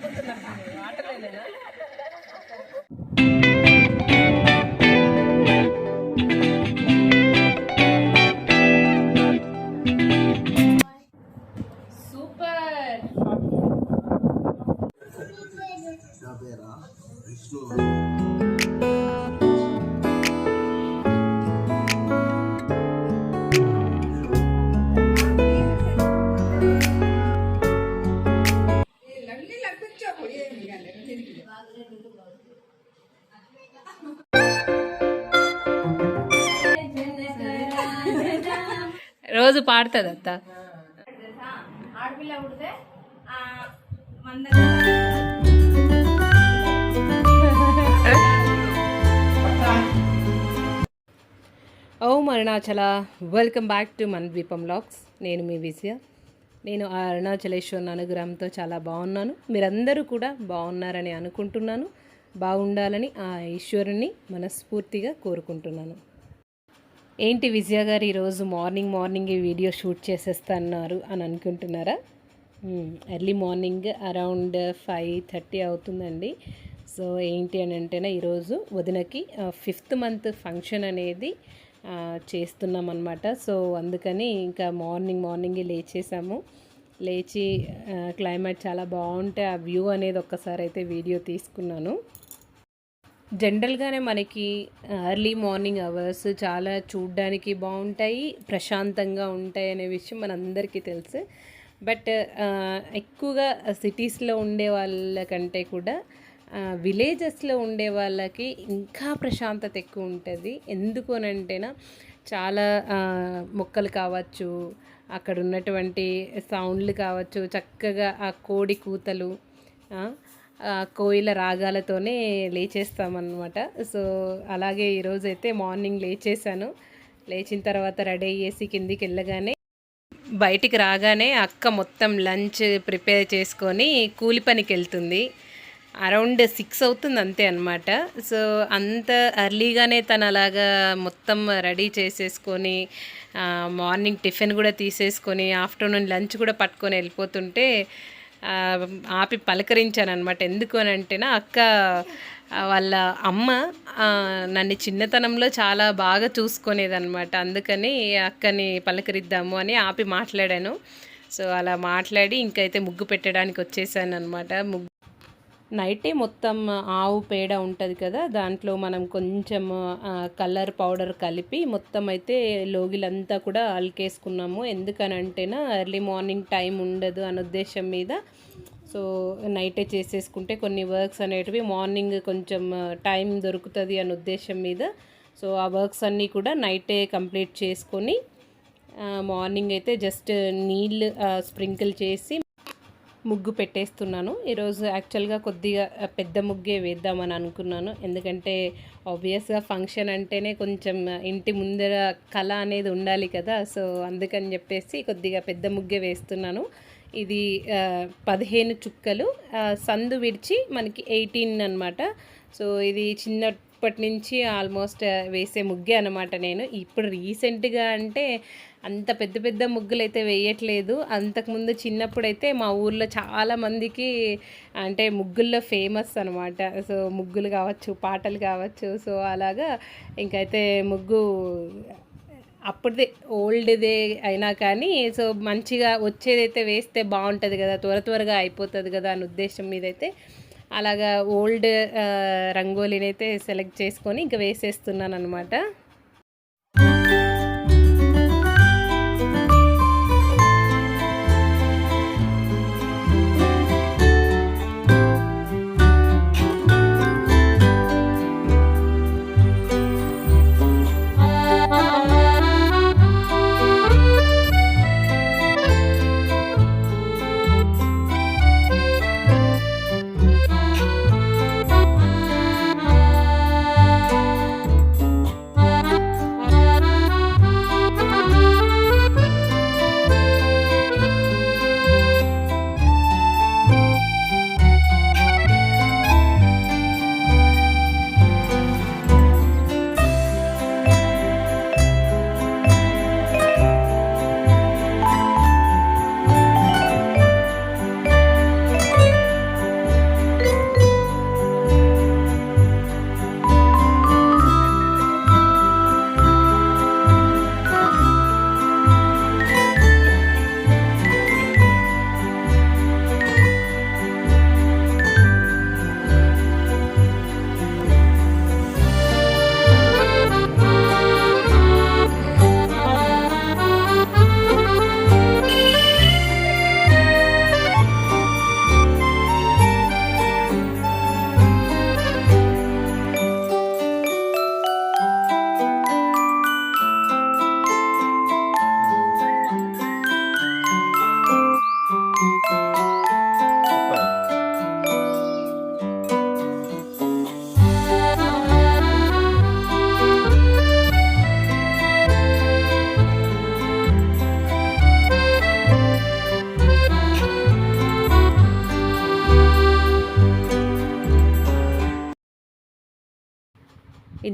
Super రోజు పాడుతుంది అత్త ఆడపిల్ల పుడితే ఓ అరుణాచల వెల్కమ్ బ్యాక్ టు మన ద్వీపం లాక్స్ నేను మీ విజయ. నేను ఆ అరుణాచలేశ్వరుని అనుగ్రహంతో చాలా బాగున్నాను. మీరందరూ కూడా బాగున్నారని అనుకుంటున్నాను. బాగుండాలని ఆ ఈశ్వరుని మనస్ఫూర్తిగా కోరుకుంటున్నాను. ఏంటి విజయ గారు ఈరోజు మార్నింగ్ మార్నింగ్ ఈ వీడియో షూట్ చేసేస్తున్నారు అని అనుకుంటున్నారా? Early morning around five thirty అవుతుందండి. సో ఏంటి అని అంటేనే ఈరోజు వదినకి ఫిఫ్త్ మంత్ ఫంక్షన్ అనేది చేస్తున్నాం అనమాట సో అందుకని ఇంకా మార్నింగ్ మార్నింగే లేచేసాము. లేచి క్లైమేట్ చాలా బాగుంటే ఆ వ్యూ అనేది ఒక్కసారి అయితే వీడియో తీసుకున్నాను. జనరల్గానే మనకి ఎర్లీ మార్నింగ్ అవర్స్ చాలా చూడ్డానికి బాగుంటాయి ప్రశాంతంగా ఉంటాయి అనే విషయం మనందరికీ తెలుసు. బట్ ఎక్కువగా సిటీస్లో ఉండే వాళ్ళకంటే కూడా విలేజెస్లో ఉండే వాళ్ళకి ఇంకా ప్రశాంతత ఎక్కువ ఉంటుంది. ఎందుకు అని అంటేనా చాలా మొక్కలు కావచ్చు అక్కడ ఉన్నటువంటి సౌండ్లు కావచ్చు చక్కగా ఆ కోడి కూతలు కోయిల రాగాలతోనే లేచేస్తామన్నమాట. సో అలాగే ఈరోజైతే మార్నింగ్ లేచేసాను లేచిన తర్వాత రెడీ అయ్యేసి కిందికి వెళ్ళగానే బయటికి రాగానే అక్క మొత్తం లంచ్ ప్రిపేర్ చేసుకొని కూలి పనికి వెళ్తుంది. అరౌండ్ సిక్స్ అవుతుంది అంతే అనమాట సో అంత అర్లీగానే తను అలాగా మొత్తం రెడీ చేసేసుకొని మార్నింగ్ టిఫిన్ కూడా తీసేసుకొని ఆఫ్టర్నూన్ లంచ్ కూడా పట్టుకొని వెళ్ళిపోతుంటే ఆపి పలకరించాను అనమాట ఎందుకు అని అంటేనా అక్క వాళ్ళ అమ్మ నన్ను చిన్నతనంలో చాలా బాగా చూసుకునేదన్నమాట. అందుకని అక్కని పలకరిద్దాము అని ఆపి మాట్లాడాను. సో అలా మాట్లాడి ఇంకైతే ముగ్గు పెట్టడానికి వచ్చేసాను అనమాట ముగ్గు నైటే మొత్తం ఆవు పేడ ఉంటుంది కదా దాంట్లో మనం కొంచెం కలర్ పౌడర్ కలిపి మొత్తం అయితే లోగిలంతా కూడా అలికేసుకున్నాము. ఎందుకనంటేనా ఎర్లీ మార్నింగ్ టైం ఉండదు అనే ఉద్దేశం మీద. సో నైటే చేసేసుకుంటే కొన్ని వర్క్స్ అనేటివి మార్నింగ్ కొంచెం టైం దొరుకుతుంది అనే ఉద్దేశం మీద. సో ఆ వర్క్స్ అన్నీ కూడా నైటే కంప్లీట్ చేసుకొని మార్నింగ్ అయితే జస్ట్ నీళ్ళు స్ప్రింకిల్ చేసి ముగ్గు పెట్టేస్తున్నాను. ఈరోజు యాక్చువల్గా కొద్దిగా పెద్ద ముగ్గే వేద్దామని అనుకున్నాను. ఎందుకంటే ఆబ్వియస్గా ఫంక్షన్ అంటేనే కొంచెం ఇంటి ముందర కళ అనేది ఉండాలి కదా. సో అందుకని చెప్పేసి కొద్దిగా పెద్ద ముగ్గే వేస్తున్నాను. ఇది పదిహేను చుక్కలు. సందు విడిచి మనకి ఎయిటీన్ అనమాట సో ఇది చిన్నప్పటి నుంచి ఆల్మోస్ట్ వేసే ముగ్గే అనమాట నేను. ఇప్పుడు రీసెంట్గా అంటే అంత పెద్ద పెద్ద ముగ్గులు అయితే వేయట్లేదు. అంతకుముందు చిన్నప్పుడైతే మా ఊర్లో చాలామందికి అంటే ముగ్గుల్లో ఫేమస్ అనమాట సో ముగ్గులు కావచ్చు పాటలు కావచ్చు. సో అలాగా ఇంకైతే ముగ్గు అప్పుడుదే ఓల్డ్దే అయినా కానీ సో మంచిగా వచ్చేదైతే వేస్తే బాగుంటుంది కదా త్వర త్వరగా అయిపోతుంది కదా అనే ఉద్దేశం మీద అయితే అలాగా ఓల్డ్ రంగోలీనైతే అయితే సెలెక్ట్ చేసుకొని ఇంకా వేసేస్తున్నాను అనమాట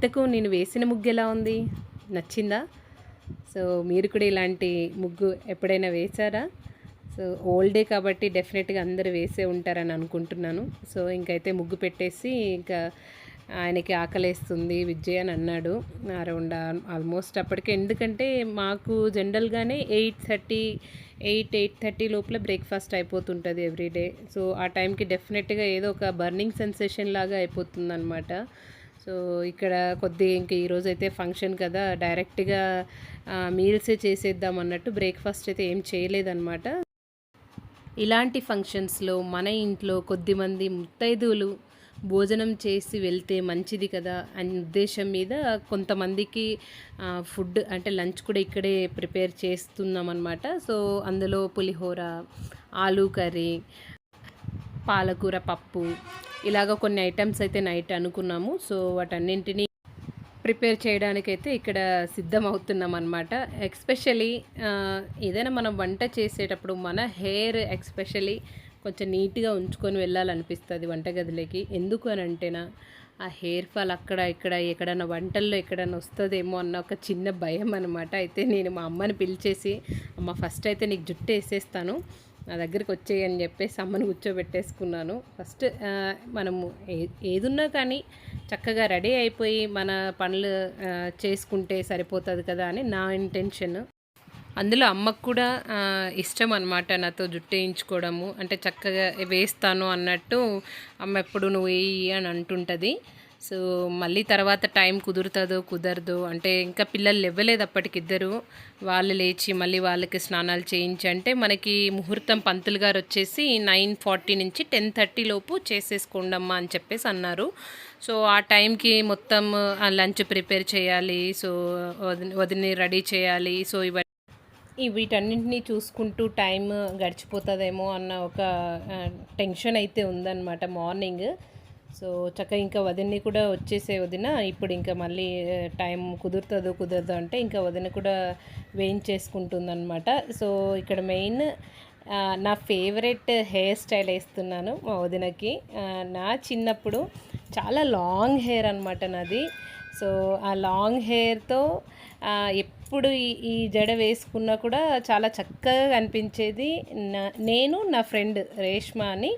ఇంతకు నేను వేసిన ముగ్గు ఎలా ఉంది? నచ్చిందా? సో మీరు కూడా ఇలాంటి ముగ్గు ఎప్పుడైనా వేశారా? సో ఓల్డ్ డే కాబట్టి డెఫినెట్గా అందరూ వేసే ఉంటారని అనుకుంటున్నాను. సో ఇంకైతే ముగ్గు పెట్టేసి ఇంకా ఆయనకి ఆకలేస్తుంది విజయ్ అని అన్నాడు. అరౌండ్ ఆల్మోస్ట్ అప్పటికే. ఎందుకంటే మాకు జనరల్గానే eight thirty eight eight thirty లోపల బ్రేక్ఫాస్ట్ అయిపోతుంటుంది ఎవ్రీడే సో ఆ టైంకి డెఫినెట్గా ఏదో ఒక బర్నింగ్ సెన్సేషన్ లాగా అయిపోతుంది అనమాట సో ఇక్కడ కొద్దిగా ఇంక ఈరోజు అయితే ఫంక్షన్ కదా డైరెక్ట్గా మీల్సే చేసేద్దాం అన్నట్టు బ్రేక్ఫాస్ట్ అయితే ఏం చేయలేదన్నమాట. ఇలాంటి ఫంక్షన్స్లో మన ఇంట్లో కొద్దిమంది ముత్తైదువులు భోజనం చేసి వెళ్తే మంచిది కదా అనే ఉద్దేశం మీద కొంతమందికి ఫుడ్ అంటే లంచ్ కూడా ఇక్కడే ప్రిపేర్ చేస్తున్నాం అనమాట సో అందులో పులిహోర ఆలూ కర్రీ పాలకూర పప్పు ఇలాగ కొన్ని ఐటమ్స్ అయితే నైట్ అనుకున్నాము. సో వాటన్నింటినీ ప్రిపేర్ చేయడానికైతే ఇక్కడ సిద్ధం అవుతున్నాం అనమాట ఎక్స్పెషలీ ఏదైనా మనం వంట చేసేటప్పుడు మన హెయిర్ ఎక్స్పెషలీ కొంచెం నీట్గా ఉంచుకొని వెళ్ళాలనిపిస్తుంది వంటగదిలోకి. ఎందుకు అని అంటేనా ఆ హెయిర్ ఫాల్ అక్కడ ఇక్కడ ఎక్కడన్నా వంటల్లో ఎక్కడన్నా వస్తుందేమో అన్న ఒక చిన్న భయం అనమాట అయితే నేను మా అమ్మని పిలిచేసి అమ్మ ఫస్ట్ అయితే నీకు జుట్టు వేసేస్తాను. నా దగ్గరికి వచ్చేయి అని చెప్పేసి అమ్మని కూర్చోబెట్టేసుకున్నాను. ఫస్ట్ మనము ఏ ఏదున్నా కానీ చక్కగా రెడీ అయిపోయి మన పనులు చేసుకుంటే సరిపోతుంది కదా అని నా ఇంటెన్షన్. అందులో అమ్మకు కూడా ఇష్టం అనమాట నాతో జుట్టు వేయించుకోవడము. అంటే చక్కగా వేస్తాను అన్నట్టు అమ్మ ఎప్పుడు నువ్వు వేయి అని అంటుంటుంది. సో మళ్ళీ తర్వాత టైం కుదురుతుందో కుదరదు అంటే ఇంకా పిల్లలు ఇవ్వలేదు అప్పటికిద్దరు. వాళ్ళు లేచి మళ్ళీ వాళ్ళకి స్నానాలు చేయించి అంటే మనకి ముహూర్తం పంతులు గారు వచ్చేసి నైన్ ఫార్టీ నుంచి టెన్ థర్టీ లోపు చేసేసుకోండమ్మా అని చెప్పేసి అన్నారు. సో ఆ టైంకి మొత్తం లంచ్ ప్రిపేర్ చేయాలి సో వదిన వదిని రెడీ చేయాలి సో ఇవన్నీ. వీటన్నింటినీ చూసుకుంటూ టైం గడిచిపోతుందేమో అన్న ఒక టెన్షన్ అయితే ఉందన్నమాట మార్నింగ్. సో చక్కగా ఇంకా వదిన్ని కూడా వచ్చేసే వదిన ఇప్పుడు ఇంకా మళ్ళీ టైం కుదురుతుందో కుదరదో అంటే ఇంకా వదిన కూడా వేయించేసుకుంటుందన్నమాట. సో ఇక్కడ మెయిన్ నా ఫేవరెట్ హెయిర్ స్టైల్ వేస్తున్నాను మా వదినకి. నా చిన్నప్పుడు చాలా లాంగ్ హెయిర్ అనమాట నాది. సో ఆ లాంగ్ హెయిర్తో ఎప్పుడు ఈ ఈ జడ వేసుకున్నా కూడా చాలా చక్కగా కనిపించేది నా నేను నా ఫ్రెండ్ రేష్మా అని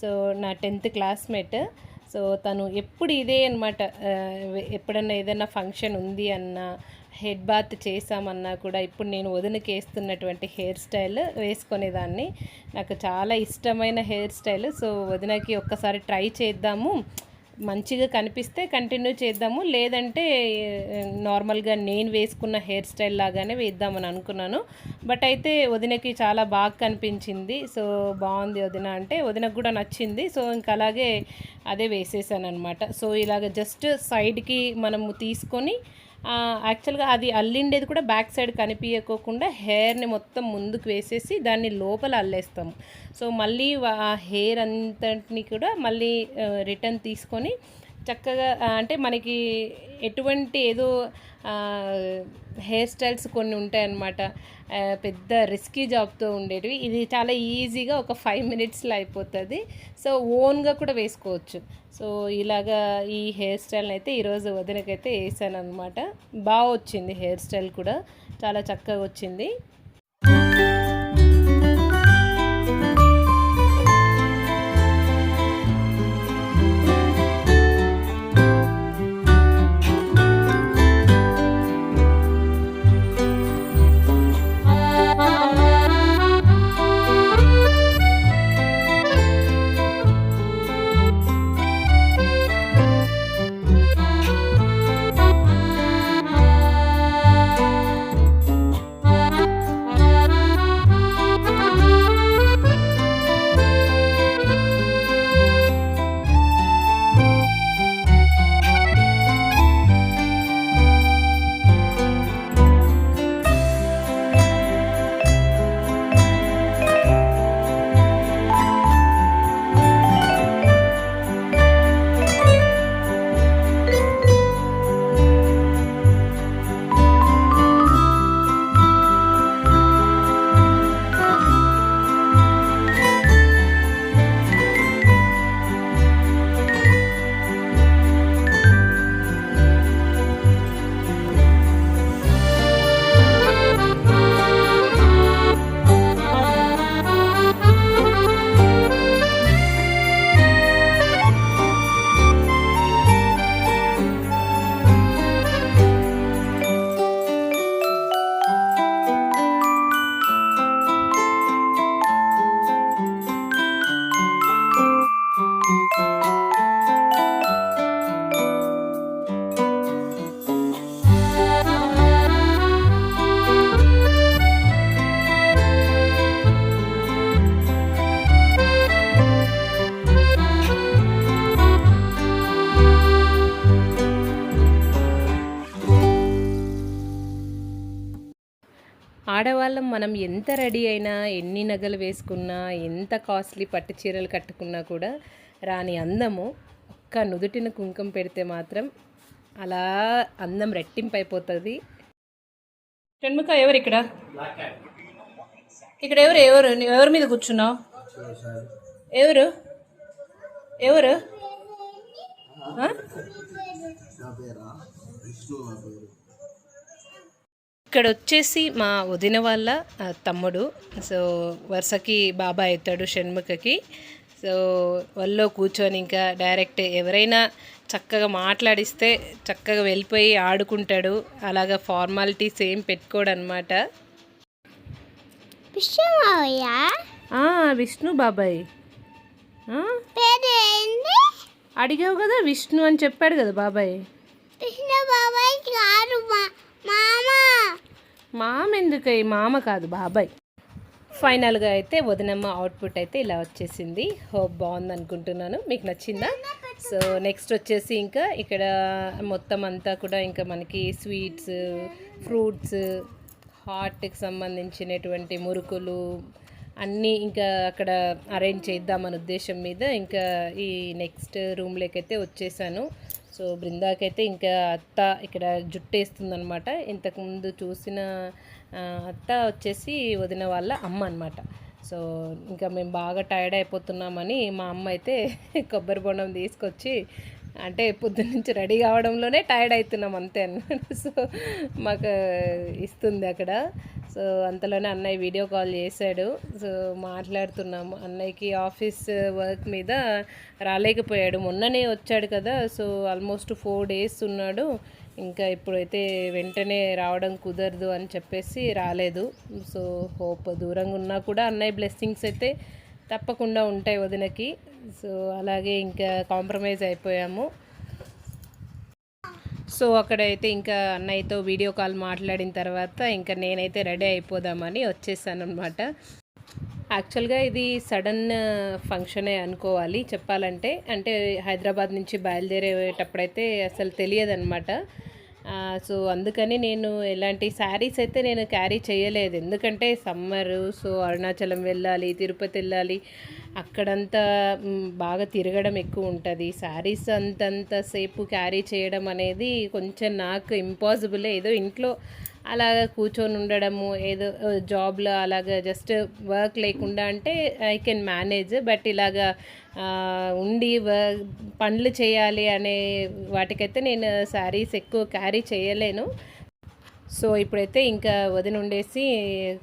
సో నా టెన్త్ క్లాస్మేట్. సో తను ఎప్పుడు ఇదే అనమాట ఎప్పుడన్నా ఏదైనా ఫంక్షన్ ఉంది అన్నా హెడ్ బాత్ చేసామన్నా కూడా ఇప్పుడు నేను వదినకి వేస్తున్నటువంటి హెయిర్ స్టైల్ వేసుకునేదాన్ని. నాకు చాలా ఇష్టమైన హెయిర్ స్టైల్ సో వదినకి ఒక్కసారి ట్రై చేద్దాము. మంచిగా కనిపిస్తే కంటిన్యూ చేద్దాము. లేదంటే నార్మల్గా నేను వేసుకున్న హెయిర్ స్టైల్ లాగానే వేద్దామని అనుకున్నాను. బట్ అయితే వదినకి చాలా బాగా కనిపించింది. సో బాగుంది వదిన అంటే వదినకు కూడా నచ్చింది. సో ఇంకా అలాగే అదే వేసేసాను అనమాట సో ఇలాగ జస్ట్ సైడ్కి మనము తీసుకొని యాక్చువల్గా అది అల్లిండేది కూడా బ్యాక్ సైడ్ కనిపించకోకుండా హెయిర్ని మొత్తం ముందుకు వేసేసి దాన్ని లోపల అల్లేస్తాము. సో మళ్ళీ ఆ హెయిర్ అంతటిని కూడా మళ్ళీ రిటర్న్ తీసుకొని చక్కగా అంటే మనకి ఎటువంటి ఏదో హెయిర్ స్టైల్స్ కొన్ని ఉంటాయన్నమాట. పెద్ద రిస్కీ జాబ్తో ఉండేటివి. ఇది చాలా ఈజీగా ఒక ఫైవ్ మినిట్స్లో అయిపోతుంది. సో ఓన్గా కూడా వేసుకోవచ్చు. సో ఇలాగా ఈ హెయిర్ స్టైల్ని అయితే ఈరోజు వదినకైతే వేసాను అనమాట బాగా వచ్చింది హెయిర్ స్టైల్ కూడా. చాలా చక్కగా వచ్చింది. మనం ఎంత రెడీ అయినా ఎన్ని నగలు వేసుకున్నా ఎంత కాస్ట్లీ పట్టు చీరలు కట్టుకున్నా కూడా రాని అందము ఒక్క నుదుటిన కుంకుమ పెడితే మాత్రం అలా అందం రెట్టింపు అయిపోతుంది షణ్ముఖ ఎవరు ఇక్కడ? ఇక్కడ ఎవరు? ఎవరు? నువ్వు ఎవరి మీద కూర్చున్నావు? ఎవరు? ఎవరు ఆ? నా పేరా విష్ణు నా పేరు ఇక్కడ వచ్చేసి మా వదిన వాళ్ళ తమ్ముడు. సో వరుసకి బాబాయ్ అవుతాడు షణ్ముఖకి. సో వాళ్ళలో కూర్చొని ఇంకా డైరెక్ట్ ఎవరైనా చక్కగా మాట్లాడిస్తే చక్కగా వెళ్ళిపోయి ఆడుకుంటాడు. అలాగా ఫార్మాలిటీస్ ఏం పెట్టుకోడు అనమాట విష్ణు బాబాయ్ అడిగావు కదా విష్ణు అని చెప్పాడు కదా బాబాయ్. కృష్ణ బాబాయ్ మామ. ఎందుకు? ఈ మామ కాదు బాబాయ్. ఫైనల్గా అయితే వదినమ్మ అవుట్పుట్ అయితే ఇలా వచ్చేసింది. హోప్ బాగుంది అనుకుంటున్నాను మీకు నచ్చిందా? సో నెక్స్ట్ వచ్చేసి ఇంకా ఇక్కడ మొత్తం అంతా కూడా ఇంకా మనకి స్వీట్స్ ఫ్రూట్స్ హార్ట్కి సంబంధించినటువంటి మురుకులు అన్నీ ఇంకా అక్కడ అరేంజ్ చేద్దామనే ఉద్దేశం మీద ఇంకా ఈ నెక్స్ట్ రూమ్లోకి అయితే వచ్చేసాను. సో బృందాకైతే ఇంకా అత్త ఇక్కడ జుట్టేస్తుందనమాట ఇంతకుముందు చూసిన అత్త వచ్చేసి వదిన వాళ్ళ అమ్మ అనమాట సో ఇంకా మేము బాగా టైర్డ్ అయిపోతున్నామని మా అమ్మ అయితే కొబ్బరి బొండం తీసుకొచ్చి అంటే పొద్దున్న నుంచి రెడీ కావడంలోనే టైర్డ్ అవుతున్నాం అంతే అన్నమాట సో మాకు ఇస్తుంది అక్కడ. సో అంతలోనే అన్నయ్య వీడియో కాల్ చేశాడు. సో మాట్లాడుతున్నాము. అన్నయ్యకి ఆఫీస్ వర్క్ మీద రాలేకపోయాడు. మొన్ననే వచ్చాడు కదా. సో ఆల్మోస్ట్ ఫోర్ డేస్ ఉన్నాడు. ఇంకా ఇప్పుడైతే వెంటనే రావడం కుదరదు అని చెప్పేసి రాలేదు. సో హోప్ దూరంగా ఉన్నా కూడా అన్నయ్య బ్లెస్సింగ్స్ అయితే తప్పకుండా ఉంటాయి వదినకి. సో అలాగే ఇంకా కాంప్రమైజ్ అయిపోయాము. సో అక్కడైతే ఇంకా అన్నయ్యతో వీడియో కాల్ మాట్లాడిన తర్వాత ఇంకా నేనైతే రెడీ అయిపోదామని వచ్చేసాను అనమాట యాక్చువల్గా ఇది సడన్ ఫంక్షనే అనుకోవాలి చెప్పాలంటే. అంటే హైదరాబాద్ నుంచి బయలుదేరేటప్పుడైతే అసలు తెలియదు అనమాట సో అందుకని నేను ఎలాంటి శారీస్ అయితే నేను క్యారీ చేయలేదు. ఎందుకంటే సమ్మరు సో అరుణాచలం వెళ్ళాలి తిరుపతి వెళ్ళాలి అక్కడంతా బాగా తిరగడం ఎక్కువ ఉంటుంది. శారీస్ అంతంతసేపు క్యారీ చేయడం అనేది కొంచెం నాకు ఇంపాసిబుల్. ఏదో ఇంట్లో అలాగ కూర్చొని ఉండడము ఏదో జాబ్లో అలాగ జస్ట్ వర్క్ లేకుండా అంటే ఐ కెన్ మేనేజ్. బట్ ఇలాగా ఉండి వ- పనులు చేయాలి అనే వాటికైతే నేను శారీస్ ఎక్కువ క్యారీ చేయలేను. సో ఇప్పుడైతే ఇంకా వదిన ఉండేసి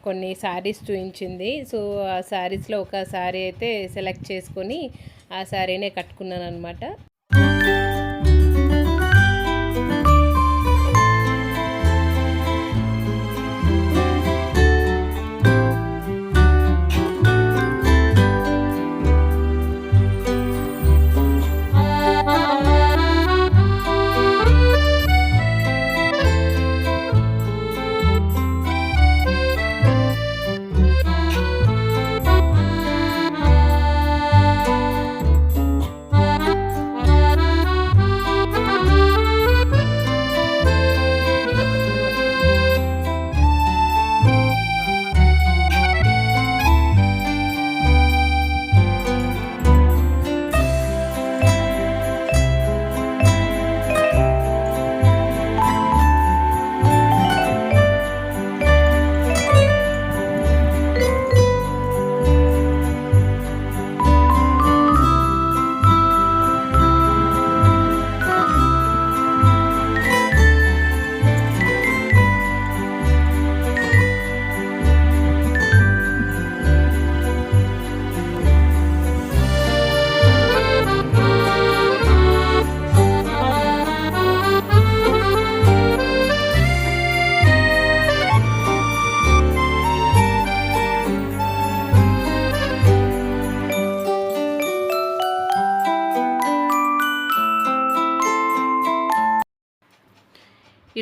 కొన్ని శారీస్ చూపించింది సో ఆ శారీస్లో ఒక శారీ అయితే సెలెక్ట్ చేసుకొని ఆ శారీనే కట్టుకున్నాను అనమాట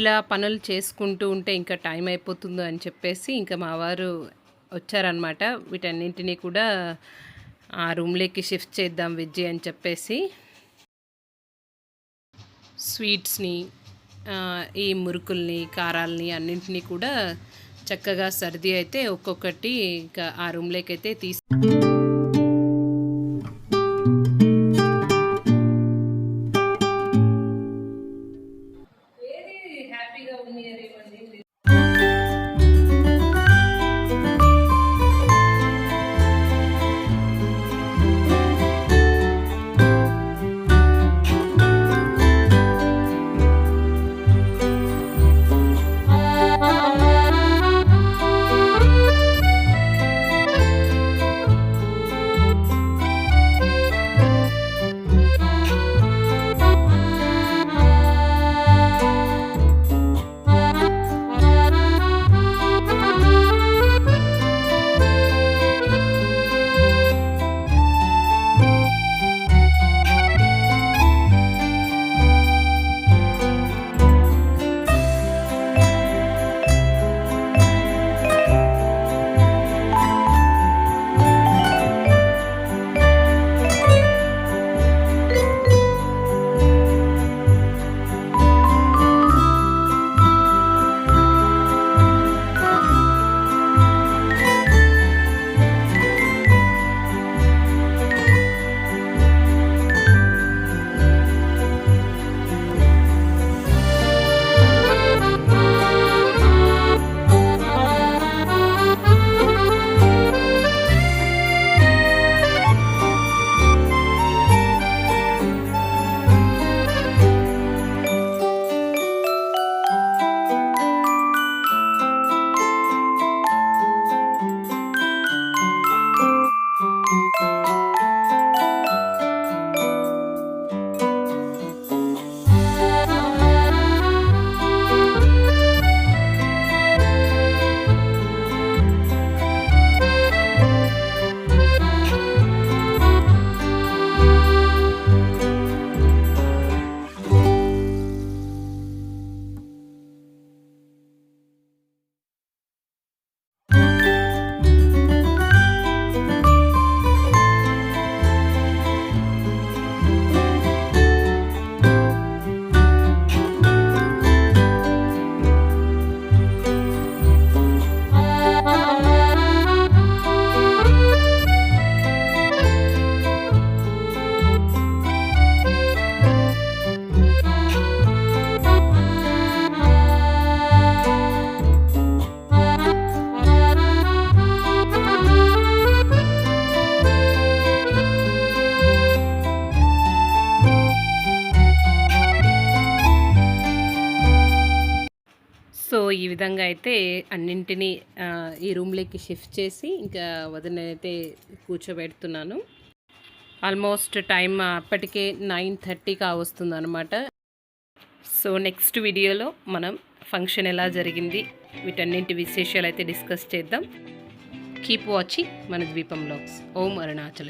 ఇలా పనులు చేసుకుంటూ ఉంటే ఇంకా టైం అయిపోతుందో అని చెప్పేసి ఇంకా మా వారు వచ్చారనమాట వీటన్నింటినీ కూడా ఆ రూమ్లోకి షిఫ్ట్ చేద్దాం విజ్జి అని చెప్పేసి. స్వీట్స్ని ఈ మురుకుల్ని కారాల్ని అన్నింటినీ కూడా చక్కగా సర్ది అయితే ఒక్కొక్కటి ఇంకా ఆ రూమ్లోకి అయితే తీసుకు విధంగా అయితే అన్నింటినీ ఈ రూమ్లోకి షిఫ్ట్ చేసి ఇంకా వదిన అయితే కూర్చోబెడుతున్నాను. ఆల్మోస్ట్ టైం అప్పటికే నైన్ థర్టీ కావస్తుంది అనమాట సో నెక్స్ట్ వీడియోలో మనం ఫంక్షన్ ఎలా జరిగింది వీటన్నింటి విశేషాలు అయితే డిస్కస్ చేద్దాం. కీప్ వాచింగ్ మన ద్వీపం బ్లాగ్స్. ఓం అరుణాచల్.